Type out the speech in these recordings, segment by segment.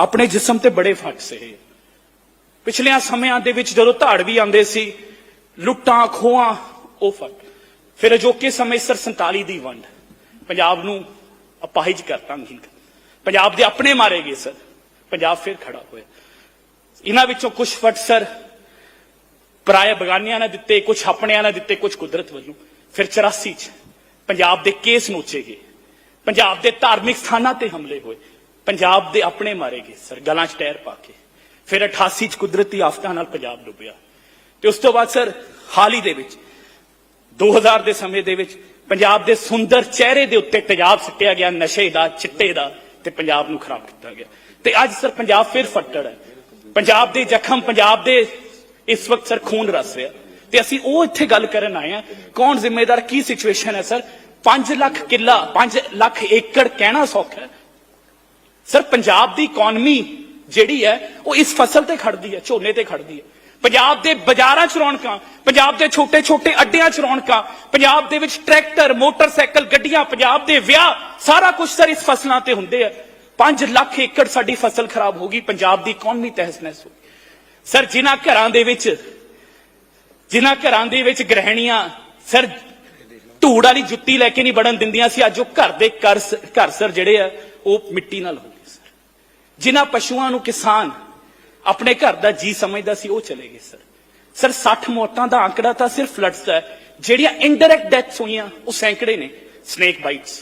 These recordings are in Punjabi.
ਆਪਣੇ ਜਿਸਮ ਤੇ ਬੜੇ ਫ਼ਰਕ ਸਹੇ ਪਿਛਲਿਆਂ ਸਮਿਆਂ ਦੇ ਵਿੱਚ ਜਦੋਂ ਧਾੜ ਵੀ ਆਉਂਦੇ ਸੀ, ਲੁੱਟਾਂ, ਖੋਹਾਂ, ਉਹ ਫ਼ਰਕ। ਫਿਰ ਅਜੋਕੇ ਸਮੇਂ ਸਰ 47 ਦੀ ਵੰਡ। ਪੰਜਾਬ ਨੂੰ ਅਪਾਹਿਜ ਕਰਤਾ ਅੰਗਹੀਨ ਪੰਜਾਬ ਦੇ ਆਪਣੇ ਮਾਰੇ ਗਏ ਸਰ। ਪੰਜਾਬ ਫਿਰ ਖੜਾ ਹੋਇਆ। ਇਹਨਾਂ ਵਿੱਚੋਂ ਕੁਝ ਫਟ ਸਰ, ਪਰਾਏ ਬਗਾਨਿਆਂ ਨੇ ਦਿੱਤੇ ਕੁਝ ਆਪਣਿਆਂ ਨੇ ਦਿੱਤੇ ਕੁਝ ਕੁਦਰਤ ਵੱਲੋਂ। ਫਿਰ 84 ਚ ਪੰਜਾਬ ਦੇ ਕੇਸ ਨੋਚੇ ਗਏ। ਪੰਜਾਬ ਦੇ ਧਾਰਮਿਕ ਸਥਾਨਾਂ ਤੇ ਹਮਲੇ ਹੋਏ। ਪੰਜਾਬ ਦੇ ਆਪਣੇ ਮਾਰੇ ਗਏ ਸਰ, ਗਲਾਂ 'ਚ ਟਾਇਰ ਪਾ ਕੇ। ਫਿਰ 88 ਚ ਕੁਦਰਤੀ ਆਫਤਾਂ ਨਾਲ ਪੰਜਾਬ ਡੁੱਬਿਆ। ਤੇ ਉਸ ਤੋਂ ਬਾਅਦ ਸਰ, ਹਾਲ ਹੀ ਦੇ ਵਿੱਚ 2000 ਦੇ ਸਮੇਂ ਦੇ ਵਿੱਚ ਪੰਜਾਬ ਦੇ ਸੁੰਦਰ ਚਿਹਰੇ ਦੇ ਉੱਤੇ ਤੇਜ਼ਾਬ ਸਿੱਟਿਆ ਗਿਆ, ਨਸ਼ੇ ਦਾ, ਚਿੱਟੇ ਦਾ, ਤੇ ਪੰਜਾਬ ਨੂੰ ਖਰਾਬ ਕੀਤਾ ਗਿਆ। ਤੇ ਅੱਜ ਸਰ, ਪੰਜਾਬ ਫਿਰ ਫੱਟੜ ਹੈ। ਪੰਜਾਬ ਦੇ ਜ਼ਖਮ, ਪੰਜਾਬ ਦੇ ਇਸ ਵਕਤ ਸਰ ਖੂਨ ਰਸ ਰਿਹਾ। ਤੇ ਅਸੀਂ ਉਹ ਇੱਥੇ ਗੱਲ ਕਰਨ ਆਏ ਆ ਕੌਣ ਜ਼ਿੰਮੇਦਾਰ, ਕੀ ਸਿਚੁਏਸ਼ਨ ਹੈ ਸਰ? 5 ਲੱਖ ਕਿੱਲਾ 5 ਲੱਖ ਏਕੜ ਕਹਿਣਾ ਸੌਖਾ ਹੈ। ਸਰ ਪੰਜਾਬ ਦੀ ਇਕਨੋਮੀ ਜਿਹੜੀ ਹੈ, ਉਹ ਇਸ ਫਸਲ ਤੇ ਖੜਦੀ ਹੈ, ਝੋਨੇ ਤੇ ਖੜਦੀ ਹੈ। ਪੰਜਾਬ ਦੇ ਬਾਜ਼ਾਰਾਂ 'ਚ ਰੌਣਕਾਂ, ਪੰਜਾਬ ਦੇ ਛੋਟੇ ਛੋਟੇ ਅੱਡਿਆਂ 'ਚ ਰੌਣਕਾਂ, ਪੰਜਾਬ ਦੇ ਵਿੱਚ ਟਰੈਕਟਰ, ਮੋਟਰਸਾਈਕਲ, ਗੱਡੀਆਂ, ਪੰਜਾਬ ਦੇ ਵਿਆਹ, ਸਾਰਾ ਕੁਝ ਸਰ ਇਸ ਫਸਲਾਂ ਤੇ ਹੁੰਦੇ ਆ। 5 ਲੱਖ ਏਕੜ ਸਾਡੀ ਫਸਲ ਖਰਾਬ ਹੋ ਗਈ, ਪੰਜਾਬ ਦੀ ਇਕਨੋਮੀ ਤਹਿਸ ਨਹਿਸ ਹੋ ਗਈ। ਸਰ, ਜਿਨ੍ਹਾਂ ਘਰਾਂ ਦੇ ਵਿੱਚ, ਜਿਨ੍ਹਾਂ ਘਰਾਂ ਦੇ ਵਿੱਚ ਗ੍ਰਹਿਣੀਆਂ, ਸਰ, ਧੂੜ ਵਾਲੀ ਜੁੱਤੀ ਲੈ ਕੇ ਨਹੀਂ ਵੜਨ ਦਿੰਦੀਆਂ ਸੀ, ਅੱਜ ਉਹ ਘਰ ਦੇ ਘਰ ਘਰ ਸਰ ਜਿਹੜੇ ਆ ਉਹ ਮਿੱਟੀ ਨਾਲ ਹੋ ਗਏ ਸਰ। ਜਿਨ੍ਹਾਂ ਪਸ਼ੂਆਂ ਨੂੰ ਕਿਸਾਨ ਆਪਣੇ ਘਰ ਦਾ ਜੀ ਸਮਝਦਾ ਸੀ, ਉਹ ਚਲੇ ਗਏ ਸਰ। ਸਰ 60 ਮੌਤਾਂ ਦਾ ਆંકੜਾ ਤਾਂ ਸਿਰਫ ਫਲੱਡਸ ਦਾ ਹੈ। ਜਿਹੜੀਆਂ ਇਨਡਾਇਰੈਕਟ ਡੈਥਸ ਹੋਈਆਂ, ਉਹ ਸੈਂਕੜੇ ਨੇ ਸਨੇਕ ਬਾਈਟਸ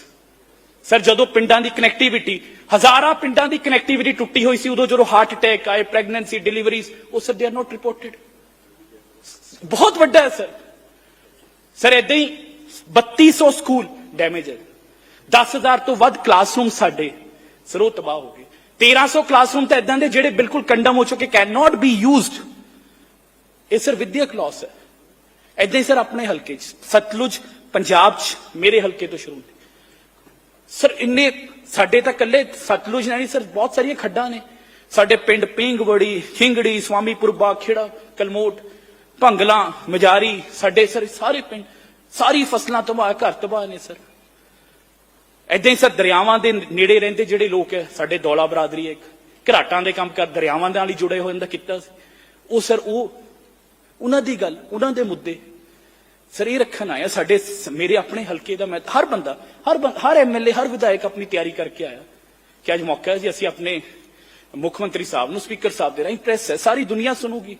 ਸਰ, ਜਦੋਂ ਪਿੰਡਾਂ ਦੀ ਕਨੈਕਟੀਵਿਟੀ ਹਜ਼ਾਰਾਂ ਪਿੰਡਾਂ ਦੀ ਕਨੈਕਟੀਵਿਟੀ ਟੁੱਟੀ ਹੋਈ ਸੀ, ਉਦੋਂ ਜਦੋਂ ਹਾਰਟ ਅਟੈਕ ਆਏ ਪ੍ਰੈਗਨੈਂਸੀ ਡਿਲੀਵਰੀਜ਼ ਉਹ sir they are not reported ਬਹੁਤ ਵੱਡਾ ਹੈ ਸਰ। ਸਰ ਇਦਾਂ ਹੀ 3200 ਸਕੂਲ ਡੈਮੇਜ ਹੈ। 10000 ਤੋਂ ਵੱਧ ਕਲਾਸਰੂਮ ਸਾਡੇ। ਸਰ ਉਹ ਤਬਾਹ ਹੋ ਗਏ। 1300 ਕਲਾਸਰੂਮ ਤਾਂ ਇਦਾਂ ਦੇ ਜਿਹੜੇ ਬਿਲਕੁਲ ਕੰਡਮ ਹੋ ਚੁੱਕੇ ਕੈਨ ਨਾਟ ਬੀ ਯੂਜ਼ਡ ਇਹ ਸਰ ਵਿਦਿਅਕ ਲਾਸ ਹੈ। ਇਦਾਂ ਹੀ ਸਰ ਆਪਣੇ ਹਲਕੇ 'ਚ। ਸਤਲੁਜ, ਪੰਜਾਬ 'ਚ, ਮੇਰੇ ਹਲਕੇ ਤੋਂ ਸ਼ੁਰੂ ਹੁੰਦੀ। ਸਰ ਇੰਨੇ, ਸਾਡੇ ਤਾਂ ਕੱਲੇ ਸਤਲੁਜ ਨਹੀਂ, ਸਰ ਬਹੁਤ ਸਾਰੀਆਂ ਖੱਡਾਂ ਨੇ। ਸਾਡੇ ਪਿੰਡ ਪਿੰਗਵੜੀ, ਖਿੰਗੜੀ ਸਵਾਮੀਪੁਰ ਖੇੜਾ, ਕਲਮੋਟ, ਭੰਗਲਾ, ਮਜਾਰੀ, ਸਾਡੇ ਸਰ ਸਾਰੇ ਪਿੰਡ, ਸਾਰੀ ਫਸਲਾਂ ਤਬਾਹ, ਘਰ ਤਬਾਹ ਨੇ ਸਰ। ਐਦਾਂ ਹੀ ਸਰ, ਦਰਿਆਵਾਂ ਦੇ ਨੇੜੇ ਰਹਿੰਦੇ ਜਿਹੜੇ ਲੋਕ ਹੈ, ਸਾਡੇ ਦੌਲਾ ਬਰਾਦਰੀ ਹੈ ਇੱਕ, ਘਰਾਟਾਂ ਦੇ ਕੰਮ ਕਰ, ਦਰਿਆਵਾਂ ਦੇ ਨਾਲ ਹੀ ਜੁੜੇ ਹੋਏ ਦਾ ਕੀਤਾ ਸੀ। ਉਹ ਸਰ, ਉਹ, ਉਹਨਾਂ ਦੀ ਗੱਲ, ਉਹਨਾਂ ਦੇ ਮੁੱਦੇ, ਸਰ, ਇਹ ਰੱਖਣ ਆਇਆ ਸਾਡੇ ਸ- ਮੇਰੇ ਆਪਣੇ ਹਲਕੇ ਦਾ ਮੈਂ, ਹਰ ਬੰਦਾ, ਹਰ ਬੰ- ਹਰ ਐਮਐਲਏ ਹਰ ਵਿਧਾਇਕ ਆਪਣੀ ਤਿਆਰੀ ਕਰਕੇ ਆਇਆ। ਕਿ ਅੱਜ ਮੌਕਾ ਹੈ ਜੀ, ਅਸੀਂ ਆਪਣੇ ਮੁੱਖ ਮੰਤਰੀ ਸਾਹਿਬ ਨੂੰ, ਸਪੀਕਰ ਸਾਹਿਬ ਦੇ ਰਾਹੀਂ ਪ੍ਰੈਸ ਹੈ, ਸਾਰੀ ਦੁਨੀਆ ਸੁਣੂਗੀ।